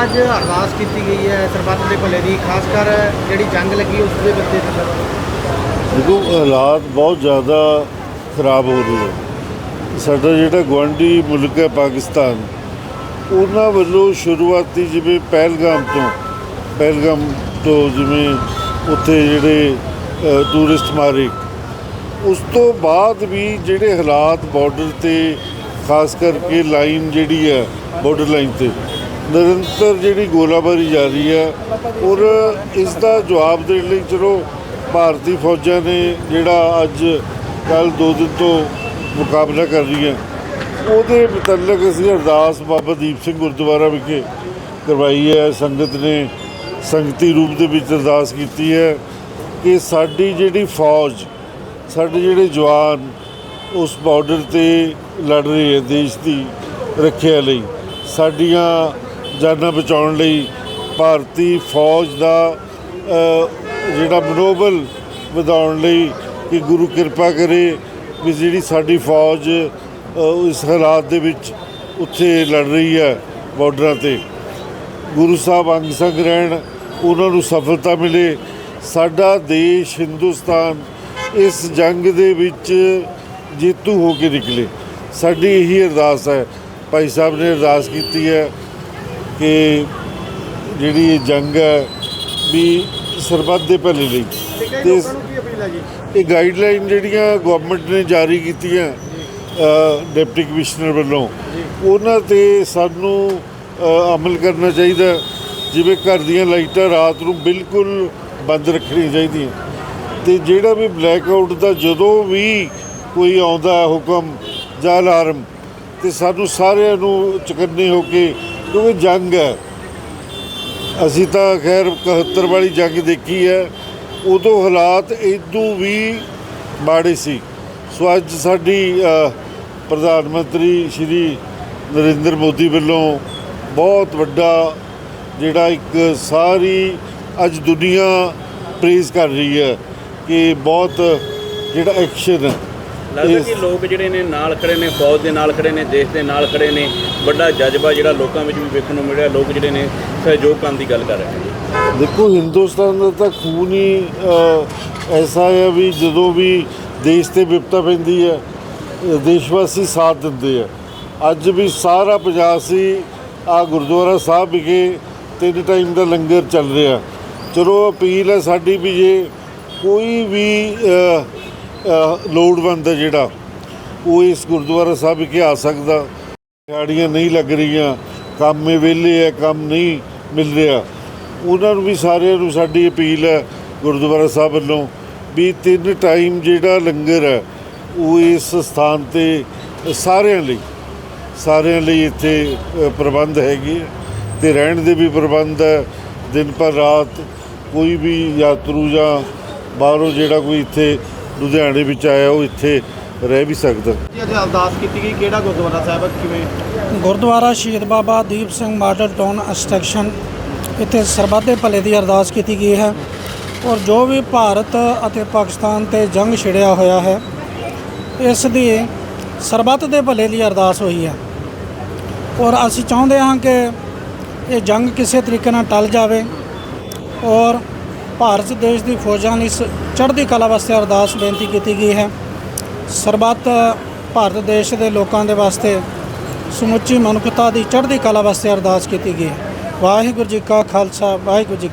ਅੱਜ ਅਰਦਾਸ ਕੀਤੀ ਗਈ ਹੈ ਸਰਬੱਤ ਦੇ ਭਲੇ ਦੀ, ਖਾਸ ਕਰ ਜਿਹੜੀ ਜੰਗ ਲੱਗੀ ਉਸ ਦੇ ਬੱਚੇ ਦੀ। ਦੇਖੋ ਹਾਲਾਤ ਬਹੁਤ ਜ਼ਿਆਦਾ ਖਰਾਬ ਹੋ ਰਹੇ ਹੈ ਸਾਡਾ ਜਿਹੜਾ ਗੁਆਂਢੀ ਮੁਲਕ ਹੈ ਪਾਕਿਸਤਾਨ, ਉਹਨਾਂ ਵੱਲੋਂ ਸ਼ੁਰੂਆਤੀ ਜਿਵੇਂ ਪਹਿਲਗਾਮ ਤੋਂ ਪਹਿਲਗਾਮ ਤੋਂ ਜਿਵੇਂ ਉੱਥੇ ਜਿਹੜੇ ਟੂਰਿਸਟ ਮਾਰੇ ਉਸ ਤੋਂ ਬਾਅਦ ਵੀ ਜਿਹੜੇ ਹਾਲਾਤ ਬਾਰਡਰ ਤੇ, ਖਾਸ ਕਰਕੇ ਲਾਈਨ ਜਿਹੜੀ ਹੈ ਬਾਰਡਰ ਲਾਈਨ ਤੇ ਨਿਰੰਤਰ ਜਿਹੜੀ ਗੋਲਾਬਾਰੀ ਜਾਰੀ ਹੈ, ਔਰ ਇਸ ਦਾ ਜਵਾਬ ਦੇਣ ਲਈ ਚਲੋ ਭਾਰਤੀ ਫੌਜਾਂ ਨੇ ਜਿਹੜਾ ਅੱਜ ਕੱਲ ਦੋ ਦਿਨ ਤੋਂ ਮੁਕਾਬਲਾ ਕਰ ਰਹੀਆਂ ਉਹਦੇ ਮੁਤਲਕ ਅਸੀਂ ਅਰਦਾਸ ਬਾਬਾ ਦੀਪ ਸਿੰਘ ਗੁਰਦੁਆਰਾ ਵਿਖੇ ਕਰਵਾਈ ਹੈ। ਸੰਗਤ ਨੇ ਸੰਗਤੀ ਰੂਪ ਦੇ ਵਿੱਚ ਅਰਦਾਸ ਕੀਤੀ ਹੈ ਕਿ ਸਾਡੀ ਜਿਹੜੀ ਫੌਜ, ਸਾਡੇ ਜਿਹੜੇ ਜਵਾਨ ਉਸ ਬਾਰਡਰ ਤੇ ਲੜ ਰਹੇ ਹੈ ਦੇਸ਼ ਦੀ ਰੱਖਿਆ ਲਈ, ਸਾਡੀਆਂ ਜਾਨਾਂ ਬਚਾਉਣ ਲਈ ਭਾਰਤੀ ਫੌਜ ਦਾ ਜਿਹੜਾ ਮਨੋਬਲ ਵਧਾਉਣ ਲਈ ਕਿ ਗੁਰੂ ਕਿਰਪਾ ਕਰੇ ਵੀ ਜਿਹੜੀ ਸਾਡੀ ਫੌਜ ਇਸ ਹਾਲਾਤ ਦੇ ਵਿੱਚ ਉੱਥੇ ਲੜ ਰਹੀ ਹੈ ਬਾਰਡਰਾਂ ਤੇ। ਗੁਰੂ ਸਾਹਿਬ ਅੰਗ ਸੰਗ ਰਹਿਣ, ਉਹਨਾਂ ਨੂੰ ਸਫਲਤਾ ਮਿਲੇ। ਸਾਡਾ ਦੇਸ਼ ਹਿੰਦੁਸਤਾਨ ਇਸ ਜੰਗ ਦੇ ਵਿੱਚ ਜੇਤੂ ਹੋ ਕੇ ਨਿਕਲੇ। ਸਾਡੀ ਇਹੀ ਅਰਦਾਸ ਹੈ। ਭਾਈ ਸਾਹਿਬ ਨੇ ਅਰਦਾਸ ਕੀਤੀ ਹੈ ਕਿ ਜਿਹੜੀ ਜੰਗ ਹੈ ਵੀ ਸਰਬੱਤ ਦੇ ਭਲੇ ਲਈ। ਤੇ ਇਹ ਗਾਈਡਲਾਈਨ ਜਿਹੜੀਆਂ ਗਵਰਨਮੈਂਟ ਨੇ ਜਾਰੀ ਕੀਤੀਆਂ ਡਿਪਟੀ ਕਮਿਸ਼ਨਰ ਵੱਲੋਂ ਉਹਨਾਂ ਤੇ ਸਾਨੂੰ ਅਮਲ ਕਰਨਾ ਚਾਹੀਦਾ ਜਿਵੇਂ ਘਰ ਦੀਆਂ ਲਾਈਟਾਂ ਰਾਤ ਨੂੰ ਬਿਲਕੁਲ ਬੰਦ ਰੱਖਣੀਆਂ ਚਾਹੀਦੀਆਂ। ਤੇ ਜਿਹੜਾ ਵੀ ਬਲੈਕ ਆਊਟ ਦਾ ਜਦੋਂ ਵੀ ਕੋਈ ਆਉਂਦਾ ਹੁਕਮ ਜਾਂ ਅਲਾਰਮ ਤੇ ਸਾਨੂੰ ਸਾਰਿਆਂ ਨੂੰ ਚੁਕੰਨੇ ਹੋ ਕੇ ਕਿਉਂਕਿ ਜੰਗ ਹੈ। ਅਸੀਂ ਤਾਂ ਖੈਰ 71 ਵਾਲੀ ਜੰਗ ਦੇਖੀ ਹੈ। ਉਦੋਂ ਹਾਲਾਤ ਇਦੋਂ ਵੀ ਮਾੜੇ ਸੀ। ਸੋ ਅੱਜ ਸਾਡੀ ਪ੍ਰਧਾਨ ਮੰਤਰੀ ਸ਼੍ਰੀ ਨਰਿੰਦਰ ਮੋਦੀ ਵੱਲੋਂ ਬਹੁਤ ਵੱਡਾ ਜਿਹੜਾ ਇੱਕ ਸਾਰੀ ਅੱਜ ਦੁਨੀਆ ਪ੍ਰੇਜ਼ ਕਰ ਰਹੀ ਹੈ ਕਿ ਬਹੁਤ ਜਿਹੜਾ ਐਕਸ਼ਨ ਹੈ ਲੱਗਦਾ ਕਿ ਲੋਕ ਜਿਹੜੇ ਨੇ ਨਾਲ ਖੜੇ ਨੇ ਫੌਜ ਦੇ ਨਾਲ ਖੜੇ ਨੇ ਦੇਸ਼ ਦੇ ਨਾਲ ਖੜੇ ਨੇ ਵੱਡਾ ਜਜ਼ਬਾ ਜਿਹੜਾ ਲੋਕਾਂ ਵਿੱਚ ਵੀ ਵੇਖਣ ਨੂੰ ਮਿਲ ਲੋਕ ਜਿਹੜੇ ਨੇ ਸਹਿਯੋਗ ਕਰਨ ਦੀ ਗੱਲ ਕਰ ਰਹੇ ਨੇ। ਦੇਖੋ ਹਿੰਦੁਸਤਾਨ ਦਾ ਤਾਂ ਖੂਨ ਹੀ ਐਸਾ ਹੈ ਵੀ ਜਦੋਂ ਵੀ ਦੇਸ਼ ਤੇ ਵਿਪਤਾ ਪੈਂਦੀ ਹੈ ਅ, ਦੇਸ਼ਵਾਸੀ ਸਾਥ ਦਿੰਦੇ ਆ। ਅੱਜ ਵੀ ਸਾਰਾ ਪੰਜਾਬ ਸੀ ਆ ਗੁਰਦੁਆਰਾ ਸਾਹਿਬ ਵਿਖੇ ਤਿੰਨ ਟਾਈਮ ਦਾ ਲੰਗਰ ਚੱਲ ਰਿਹਾ। ਚਲੋ ਅਪੀਲ ਹੈ ਸਾਡੀ ਵੀ ਜੇ ਕੋਈ ਵੀ ਲੋੜਵੰਦ ਹੈ ਜਿਹੜਾ, ਉਹ ਇਸ ਗੁਰਦੁਆਰਾ ਸਾਹਿਬ ਵਿਖੇ ਆ ਸਕਦਾ। ਦਿਹਾੜੀਆਂ ਨਹੀਂ ਲੱਗ ਰਹੀਆਂ, ਕੰਮ ਮੇ ਵਿਹਲੇ ਹੈ ਕੰਮ ਨਹੀਂ ਮਿਲ ਰਿਹਾ। ਉਹਨਾਂ ਨੂੰ ਵੀ ਸਾਰਿਆਂ ਨੂੰ ਸਾਡੀ ਅਪੀਲ ਹੈ ਗੁਰਦੁਆਰਾ ਸਾਹਿਬ ਵੱਲੋਂ ਵੀ ਤਿੰਨ ਟਾਈਮ ਜਿਹੜਾ ਲੰਗਰ ਹੈ, ਉਹ ਇਸ ਸਥਾਨ ਤੇ ਸਾਰਿਆਂ ਲਈ ਸਾਰਿਆਂ ਲਈ ਇੱਥੇ ਪ੍ਰਬੰਧ ਹੈਗੇ ਹੈ ਤੇ ਰਹਿਣ ਦੇ ਵੀ ਪ੍ਰਬੰਧ ਹੈ, ਦਿਨ ਪਰ ਰਾਤ ਕੋਈ ਵੀ ਯਾਤਰੂ ਜਾਂ ਬਾਹਰੋਂ ਜਿਹੜਾ ਕੋਈ ਇੱਥੇ ਲੁਧਿਆਣੇ ਵਿੱਚ ਆਇਆ ਉਹ ਇੱਥੇ ਰਹਿ ਵੀ ਸਕਦਾ। ਜੀ ਅੱਜ ਅਰਦਾਸ ਕੀਤੀ ਗਈ ਕਿਹੜਾ ਗੁਰਦੁਆਰਾ ਸਾਹਿਬ ਹੈ, ਕਿਵੇਂ? Gurdwara Shaheed Baba Deep Singh model town extension ਇੱਥੇ ਸਰਬੱਤ ਦੇ ਭਲੇ ਦੀ ਅਰਦਾਸ ਕੀਤੀ ਗਈ ਹੈ। ਔਰ ਜੋ ਵੀ ਭਾਰਤ ਅਤੇ ਪਾਕਿਸਤਾਨ ਤੇ ਜੰਗ ਛਿੜਿਆ ਹੋਇਆ ਹੈ ਇਸ ਦੀ ਸਰਬੱਤ ਦੇ ਭਲੇ ਲਈ ਅਰਦਾਸ ਹੋਈ ਹੈ। ਔਰ ਅਸੀਂ ਚਾਹੁੰਦੇ ਹਾਂ ਕਿ ਇਹ ਜੰਗ ਕਿਸੇ ਤਰੀਕੇ ਨਾਲ ਟਲ ਜਾਵੇ ਔਰ ਭਾਰਤ ਦੇਸ਼ ਦੀ ਫੌਜਾਂ ਲਈ ਸ- ਚੜ੍ਹਦੀ ਕਲਾ ਵਾਸਤੇ ਅਰਦਾਸ ਬੇਨਤੀ ਕੀਤੀ ਗਈ ਹੈ। ਸਰਬੱਤ ਭਾਰਤ ਦੇਸ਼ ਦੇ ਲੋਕਾਂ ਦੇ ਵਾਸਤੇ ਸਮੁੱਚੀ ਮਨੁੱਖਤਾ ਦੀ ਚੜ੍ਹਦੀ ਕਲਾ ਵਾਸਤੇ ਅਰਦਾਸ ਕੀਤੀ ਗਈ ਹੈ। ਵਾਹਿਗੁਰੂ ਜੀ ਕਾ ਖਾਲਸਾ, ਵਾਹਿਗੁਰੂ ਜੀ